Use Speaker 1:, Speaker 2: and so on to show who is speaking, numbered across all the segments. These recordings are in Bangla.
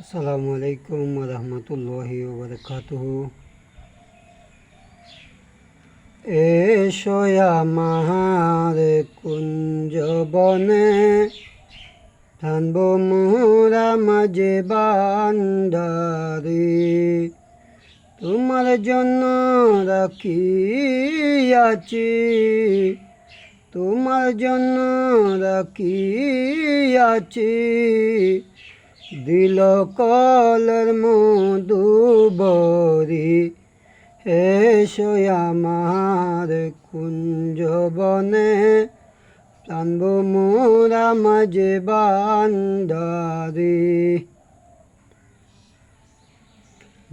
Speaker 1: আসসালামু আলাইকুম রহমতুল্লাহি ওবরকাতুহ এসো আমার কুঞ্জ বনে থানব মোরা মাঝে বান্দারি তোমার জন্য রাখিয়াছি তোমার জন্য রাখিয়াছি দিল কলের মধুবরি এসো আমার কুঞ্জ বনে টানব মোরা মাঝে বান্দারি।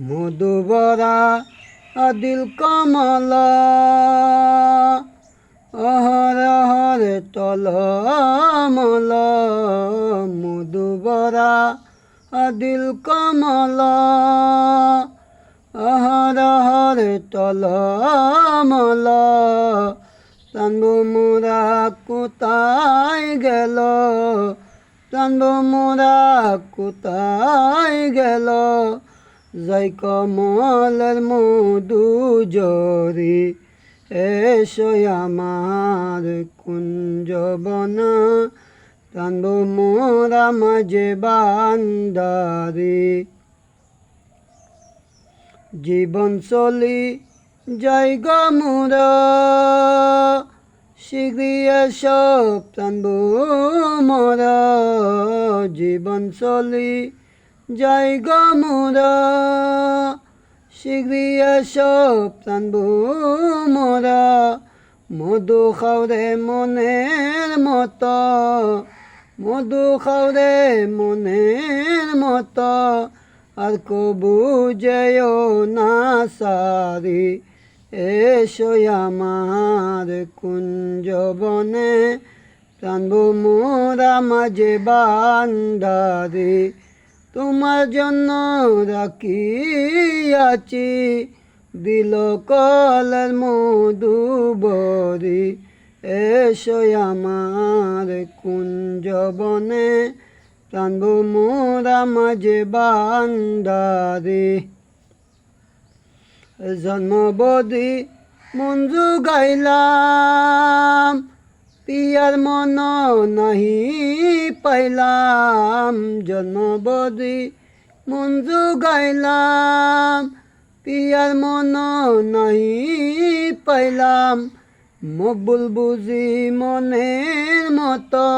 Speaker 1: মধুবরা আদিল কমলা, অহর অহর তলমল। আদিল কমলা অহর তলমল তানবু মোরা কোথায় গেল তানবু মোরা কোথায় গেল যাই কমলের মধু জরি, এসো আমার কুঞ্জ টানব মোরা মাঝে বান্দারি। জীবন চলি, যাই গমুর শীঘ্রিয় সব টানব মোর। জীবন চলি, যাই গমুর শীঘ্রিয় সব টানব মোরা। মধু খাওরে মনের মতো। মধু খাওরে মনের মতো, আর কবু যেও না সারি। এসো আমার কুঞ্জ বনে টানব মোরা মাঝে বান্দারি। তোমার জন্য রাখিয়াছি দিল কলার কলের মধুবরি এসো আমার কুঞ্জ বনে টানব মোরা মাঝে বান্দারি। জন্মবদি মঞ্জু গাইলাম, পিয়ার মন নাহি পাইলাম। জন্মবদি মঞ্জু গাইলাম, পিয়ার মন নাহি পাইলাম। মকবুল বুঝি মনের মতো,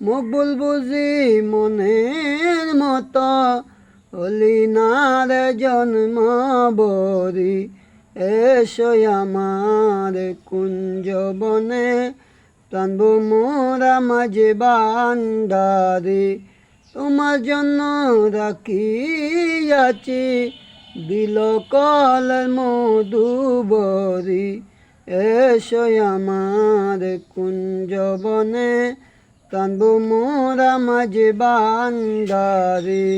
Speaker 1: মকবুল বুঝি মনের মতো হলি নার জন্ম বরি এসো কুঞ্জ বনে, টানব মোরা মাঝে বান্দারি, তোমার জন্য রাখিয়াছি, দিল কলের মধুবরি। এসো আমার কুঞ্জ বনে টানব মোরা মাঝে বান্দারি।